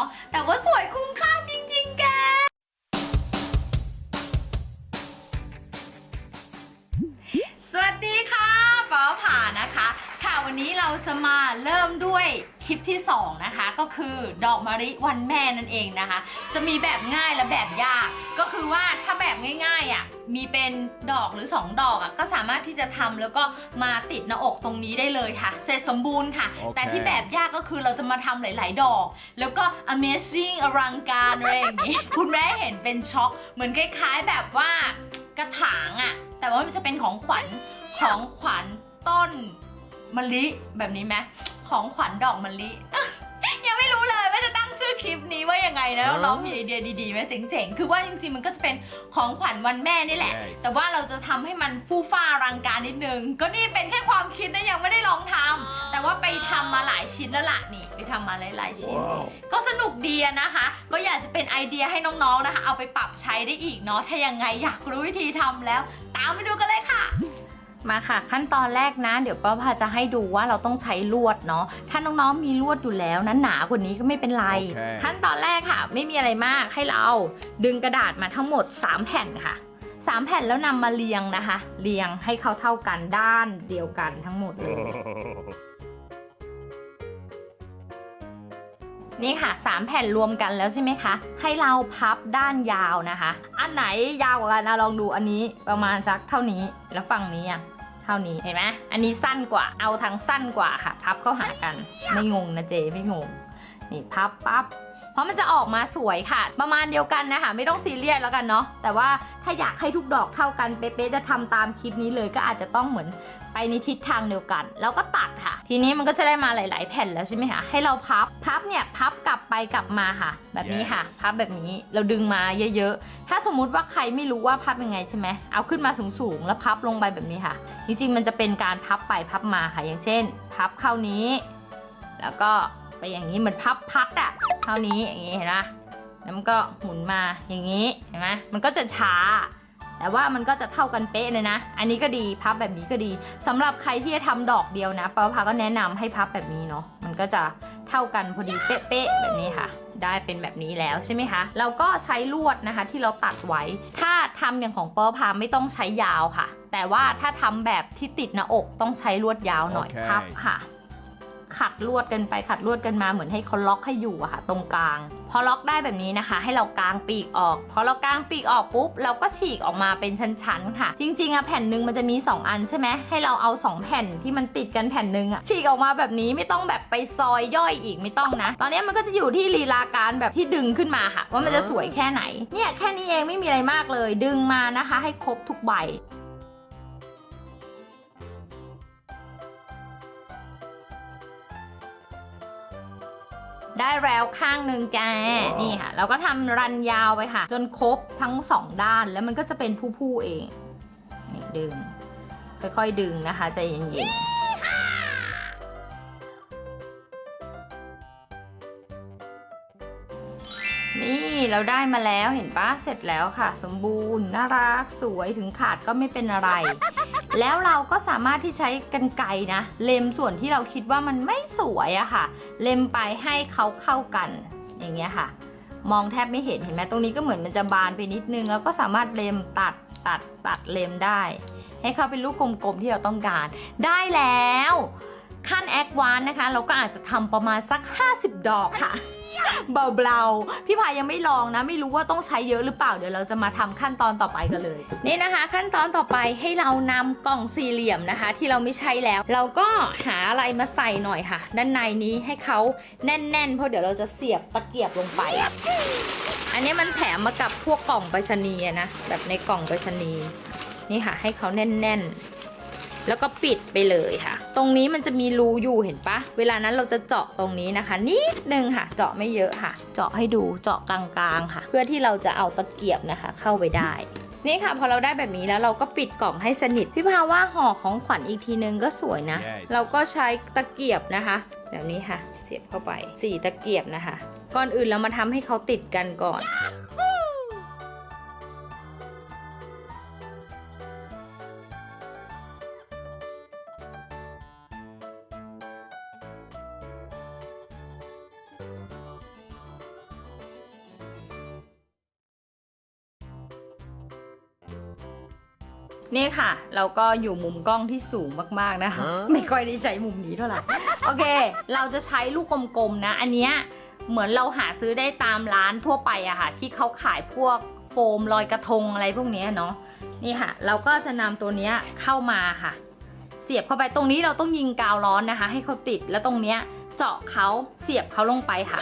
นาะแต่ว่าสวยคุ้มค่าจ จะมาเริ่มด้วยคลิปที่ 2 นะคะ ก็คือดอกมะลิวันแม่นั่นเองนะคะ จะมีแบบง่ายและแบบยาก ก็คือว่าถ้าแบบง่ายๆอะมีเป็นดอกหรือ 2 ดอกอะก็สามารถที่จะทำแล้วก็มาติดหน้าอกตรงนี้ได้เลยค่ะ เสร็จสมบูรณ์ค่ะโอเคแต่ที่แบบยากก็คือเราจะมาทำหลาย ๆ ดอก แล้วก็ amazing อลังการอะไรอย่างนี้ คุณแม่เห็นเป็นช็อกเหมือนคล้าย ๆ แบบว่ากระถางอะแต่ว่ามันจะเป็นของขวัญของขวัญต้น มะลิแบบนี้ไหมของขวัญดอกมะลิ ยังไม่รู้เลยว่าจะตั้งชื่อคลิปนี้ว่ายังไงนะอ๋อน้องมีไอเดียดีๆไหมเจ๋งๆ คือว่าจริงๆมันก็จะเป็นของขวัญวันแม่นี่แหละ Yes แต่ว่าเราจะทำให้มันฟู่ฟ้าอลังการนิดนึง ก็นี่เป็นแค่ความคิดนะยังไม่ได้ลองทำแต่ว่าไปทำมาหลายชิ้นแล้วล่ะนี่ไปทำมาหลายๆชิ้น Wow. ก็สนุกดีอะนะคะ ก็อยากจะเป็นไอเดียให้น้องๆนะคะ เอาไปปรับใช้ได้อีกเนาะ ถ้ายังไงอยากรู้วิธีทำแล้ว ตามไปดูกันเลยค่ะ มาค่ะขั้นตอนแรกนะ เดี๋ยวป้าพาจะให้ดูว่าเราต้องใช้ลวดเนาะถ้าน้องๆมีลวดอยู่แล้วนะหนากว่านี้ก็ไม่เป็นไรโอเคขั้นตอนแรกค่ะ ไม่มีอะไรมากให้เราดึงกระดาษมาทั้งหมด 3 แผ่นค่ะ 3 แผ่นแล้วนำมาเรียงนะคะ เรียงให้เขาเท่ากันด้านเดียวกันทั้งหมดเลย นี่ค่ะ 3 แผ่นรวมกันแล้วใช่ไหมคะ ให้เราพับด้านยาวนะคะ อันไหนยาวกว่ากันนะลองดูอันนี้ประมาณสักเท่านี้แล้วฝั่งนี้อะเท่านี้เห็นไหมอันนี้สั้นกว่าเอาทางสั้นกว่าค่ะ พับเข้าหากันไม่งงนะเจไม่งงนี่พับปั๊บเพราะมันจะออกมาสวยค่ะ ประมาณเดียวกันนะคะ ไม่ต้องซีเรียสแล้วกันเนาะแต่ว่าถ้าอยากให้ทุกดอกเท่ากันเป๊ะๆจะทำตามคลิปนี้เลยก็อาจจะต้องเหมือน ไปในทิศทางเดียวกัน แล้วก็ตัดค่ะ ทีนี้มันก็จะได้มาหลาย ๆ แผ่นแล้วใช่ไหมคะให้เราพับพับเนี่ยพับกลับไปกลับมาค่ะ แบบนี้ค่ะ Yes พับแบบนี้เราดึงมาเยอะๆ ถ้าสมมุติว่าใครไม่รู้ว่าพับยังไงใช่ไหมเอาขึ้นมาสูงๆแล้วพับลงไปแบบนี้ค่ะ จริงๆมันจะเป็นการพับไปพับมาค่ะ อย่างเช่น พับเข้านี้ แล้วก็ไปอย่างนี้เหมือนพับพัดอะเท่านี้อย่างนี้เห็นไหมแล้วมันก็หมุนมาอย่างนี้เห็นไหมมันก็จะช้า แต่ว่ามันก็จะเท่ากันเป๊ะเลยนะ อันนี้ก็ดีพับแบบนี้ก็ดีสำหรับใครที่จะทำดอกเดียวนะป้าพาก็แนะนำให้พับแบบนี้เนาะมันก็จะเท่ากันพอดีเป๊ะๆแบบนี้ค่ะ ได้เป็นแบบนี้แล้วใช่ไหมคะเราก็ใช้ลวดนะคะที่เราตัดไว้ ถ้าทำอย่างของป้าพาไม่ต้องใช้ยาวค่ะ แต่ว่าถ้าทำแบบที่ติดหน้าอกต้องใช้ลวดยาวหน่อยโอเคพับค่ะ ขัดลวดกันไปขัดลวดกันมาเหมือนให้เขาล็อกให้อยู่อะค่ะ ตรงกลาง พอล็อกได้แบบนี้นะคะ ให้เรากางปีกออก พอเรากางปีกออกปุ๊บเราก็ฉีกออกมาเป็นชั้นๆค่ะ จริงๆอะแผ่นหนึ่งมันจะมี 2 อันใช่ไหมให้เราเอา 2 แผ่นที่มันติดกันแผ่นหนึ่งอะฉีกออกมาแบบนี้ไม่ต้องแบบไปซอยย่อยอีกไม่ต้องนะ ตอนนี้มันก็จะอยู่ที่ลีลาการแบบที่ดึงขึ้นมาค่ะ ว่ามันจะสวยแค่ไหน เนี่ยแค่นี้เองไม่มีอะไรมากเลย ดึงมานะคะ ให้ครบทุกใบ ได้แล้วข้างหนึ่งแกว้าวนี่ค่ะ เราก็ทำรันยาวไปค่ะ จนครบทั้งสองด้านแล้วมันก็จะเป็นผู้ๆเองนี่ดึง ค่อยๆดึงนะคะใจเย็นๆนี่เราได้มาแล้วเห็นปะเสร็จแล้วค่ะ สมบูรณ์น่ารักสวยถึงขาดก็ไม่เป็นอะไร แล้วเราก็สามารถที่ใช้กันไกรนะ เล็มส่วนที่เราคิดว่ามันไม่สวยอะค่ะ เล็มไปให้เขาเข้ากันอย่างเงี้ยค่ะ มองแทบไม่เห็นเห็นไหมตรงนี้ก็เหมือนมันจะบานไปนิดนึง แล้วก็สามารถเล็มตัดตัดตัดเล็มได้ ให้เขาเป็นลูกกลมๆที่เราต้องการ ได้แล้วขั้นแอควานนะคะ เราก็อาจจะทำประมาณสัก 50 ดอกค่ะ เบาๆ พี่พายยังไม่ลองนะ ไม่รู้ว่าต้องใช้เยอะหรือเปล่า เดี๋ยวเราจะมาทำขั้นตอนต่อไปกันเลย นี่นะคะ ขั้นตอนต่อไปให้เรานำกล่องสี่เหลี่ยมนะคะ ที่เราไม่ใช้แล้ว เราก็หาอะไรมาใส่หน่อยค่ะ ด้านในนี้ให้เขาแน่นๆ เพราะเดี๋ยวเราจะเสียบตะเกียบลงไป อันนี้มันแถมมากับพวกกล่องไปรษณีย์นะ แบบในกล่องไปรษณีย์นี่ค่ะ ให้เขาแน่นๆ แล้วก็ปิดไปเลยค่ะ ตรงนี้มันจะมีรูอยู่เห็นปะ เวลานั้นเราจะเจาะตรงนี้นะคะ นิดนึงค่ะ เจาะไม่เยอะค่ะ เจาะให้ดูเจาะกลางๆค่ะ เพื่อที่เราจะเอาตะเกียบนะคะ เข้าไปได้นี่ค่ะพอเราได้แบบนี้แล้วเราก็ปิดกล่องให้สนิท พี่พาว่าห่อของขวัญอีกทีนึงก็สวยนะ Yes เราก็ใช้ตะเกียบนะคะ แบบนี้ค่ะ เสียบเข้าไปสี่ตะเกียบนะคะ ก่อนอื่นเรามาทำให้เขาติดกันก่อนน นี่ค่ะ เราก็อยู่มุมกล้องที่สูงมากๆนะคะ ไม่ค่อยได้ใช้มุมนี้เท่าไหร่ โอเค เราจะใช้ลูกกลมๆนะ อันเนี้ยเหมือนเราหาซื้อได้ตามร้านทั่วไปอะค่ะ ที่เขาขายพวกโฟมลอยกระทงอะไรพวกเนี้ยเนาะ นี่ค่ะ เราก็จะนำตัวเนี้ยเข้ามาค่ะ เสียบเข้าไปตรงนี้เราต้องยิงกาวร้อนนะคะ ให้เขาติด แล้วตรงเนี้ยเจาะเขาเสียบเขาลงไปค่ะ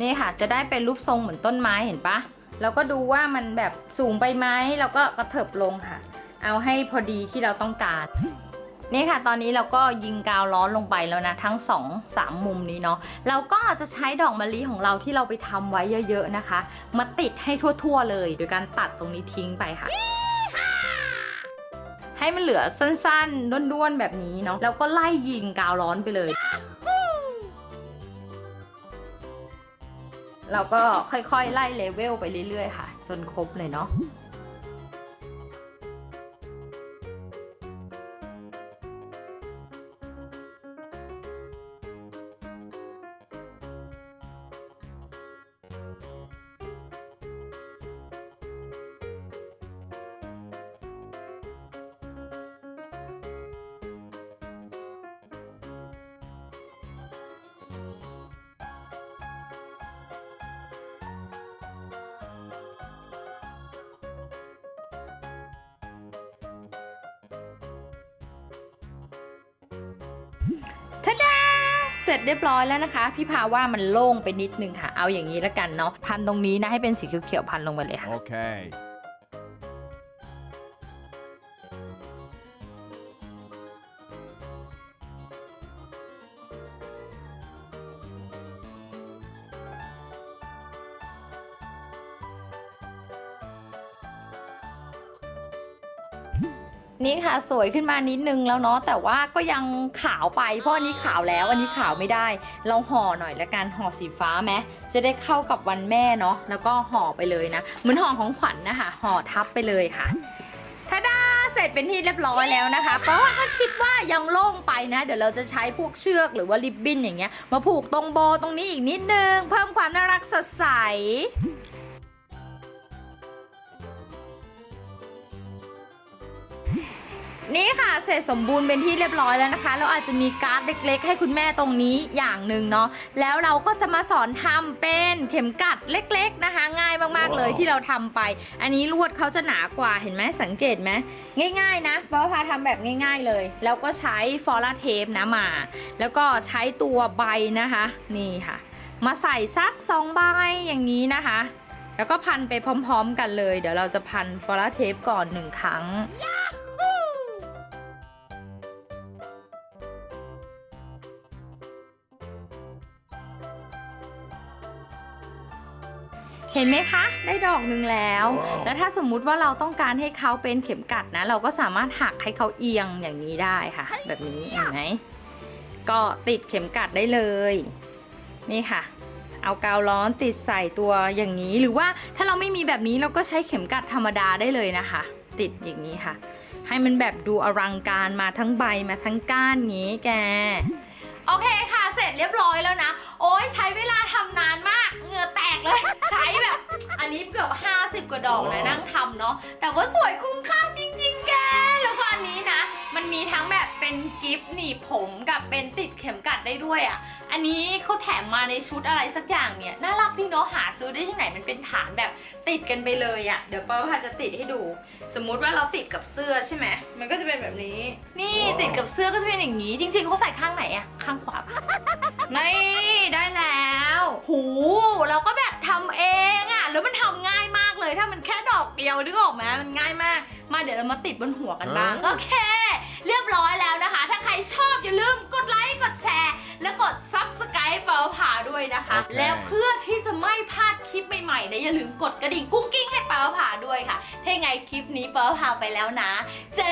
นี่ค่ะ จะได้เป็นรูปทรงเหมือนต้นไม้เห็นปะ แล้วก็ดูว่ามันแบบสูงไปไหมเราก็กระเถิบลงค่ะ เอาให้พอดีที่เราต้องการนี่ค่ะ ตอนนี้เราก็ยิงกาวร้อนลงไปแล้วนะ ทั้งสองสามมุมนี้เนาะเราก็จะใช้ดอกมะลิของเราที่เราไปทำไว้เยอะๆนะคะ มาติดให้ทั่วๆเลย โดยการตัดตรงนี้ทิ้งไปค่ะ ให้มันเหลือสั้นๆด้วนๆแบบนี้เนาะแล้วก็ไล่ยิงกาวร้อนไปเลย เราก็ค่อยๆ ไล่เลเวลไปเรื่อยๆ ค่ะ จนครบเลยเนาะ เสร็จเรียบร้อยแล้วนะคะ พี่พาว่ามันโล่งไปนิดนึงค่ะ เอาอย่างนี้แล้วกันเนาะพันตรงนี้นะให้เป็นสีเขียวๆพันลงไปเลยค่ะ Okay. นี่ค่ะสวยขึ้นมานิดนึงแล้วเนาะแต่ว่าก็ยังขาวไป เพราะอันนี้ขาวแล้วอันนี้ขาวไม่ได้ เราห่อหน่อยละกันห่อสีฟ้าไหมจะได้เข้ากับวันแม่เนาะแล้วก็ห่อไปเลยนะเหมือนห่อของขวัญนะคะห่อทับไปเลยค่ะทาดาเสร็จเป็นที่เรียบร้อยแล้วนะคะ เพราะว่าถ้าคิดว่ายังโล่งไปนะ เดี๋ยวเราจะใช้พวกเชือกหรือว่าริบบิ้นอย่างเงี้ยมาผูกตรงโบตรงนี้อีกนิดนึง เพิ่มความน่ารักสดใส นี่ค่ะเสร็จสมบูรณ์เป็นที่เรียบร้อยแล้วนะคะเราอาจจะมีการ์ดเล็ก ๆ ให้คุณแม่ตรงนี้อย่างหนึ่งเนาะแล้วเราก็จะมาสอนทำเป็นเข็มกัดเล็ก ๆนะคะ ง่ายมากๆเลยว้าวที่เราทำไป อันนี้ลวดเขาจะหนากว่าเห็นไหมสังเกตไหมง่าย ๆ นะป้าพาทำแบบง่าย ๆเลย แล้วก็ใช้ฟอร์เทปนะมา แล้วก็ใช้ตัวใบนะคะ นี่ค่ะ มาใส่สักสองใบอย่างนี้นะคะ แล้วก็พันไปพร้อม ๆ กันเลย เดี๋ยวเราจะพันฟอร์เทปก่อนหนึ่งครั้งเห็นไหมคะ ได้ดอกหนึ่งแล้วว้าวแล้วถ้าสมมุติว่าเราต้องการให้เขาเป็นเข็มกัดนะ เราก็สามารถหักให้เขาเอียงอย่างนี้ได้ค่ะ แบบนี้เห็นไหมก็ติดเข็มกัดได้เลย นี่ค่ะ เอากาวร้อนติดใส่ตัวอย่างนี้ หรือว่าถ้าเราไม่มีแบบนี้เราก็ใช้เข็มกัดธรรมดาได้เลยนะคะ ติดอย่างนี้ค่ะ ให้มันแบบดูอลังการมาทั้งใบมาทั้งก้านงี้แก โอเคค่ะ เสร็จเรียบร้อยแล้วนะ โอ้ยใช้เวลาทำนานมาก เหงื่อแตกเลย ใช้แบบ อันนี้เกือบ 50 กว่าดอกเลยนั่งทำเนาะแต่ว่าสวยคุ้มค่าจริง ๆ แก แล้วก็อันนี้นะ มันมีทั้งแบบเป็นกิฟต์หนีบผมกับเป็นติดเข็มกัดได้ด้วยอะ อันนี้เขาแถมมาในชุดอะไรสักอย่างเนี่ยน่ารักดีเนาะหาซื้อได้ที่ไหนมันเป็นฐานแบบติดกันไปเลยอะ่ะ เดี๋ยวเป้าพาจะติดให้ดู สมมุติว่าเราติดกับเสื้อใช่ไหมมันก็จะเป็นแบบนี้ นี่ติดกับเสื้อก็จะเป็นอย่างนี้ จริง ๆเขาใส่ข้างไหนอะข้างขวาปะนี่ได้แล้วหูเราก็แบบทำเองอะแล้วมันทำง่ายมากเลยถ้ามันแค่ดอกเดียวนึกออกไหมมันง่ายมาก มาเดี๋ยวเรามาติดบนหัวกันบ้างโอเค เรียบร้อยแล้วนะคะ ถ้าใครชอบอย่าลืมกดไลค์กดแชร์ และกด subscribe เปาผาด้วยนะคะโอเคแล้วเพื่อที่จะไม่พลาดคลิปใหม่ๆนะอย่าลืมกดกระดิ่งกุ้งกิ้งให้เปาผาด้วยค่ะถ้ายังไงคลิปนี้เปาผาไปแล้วนะ เจอ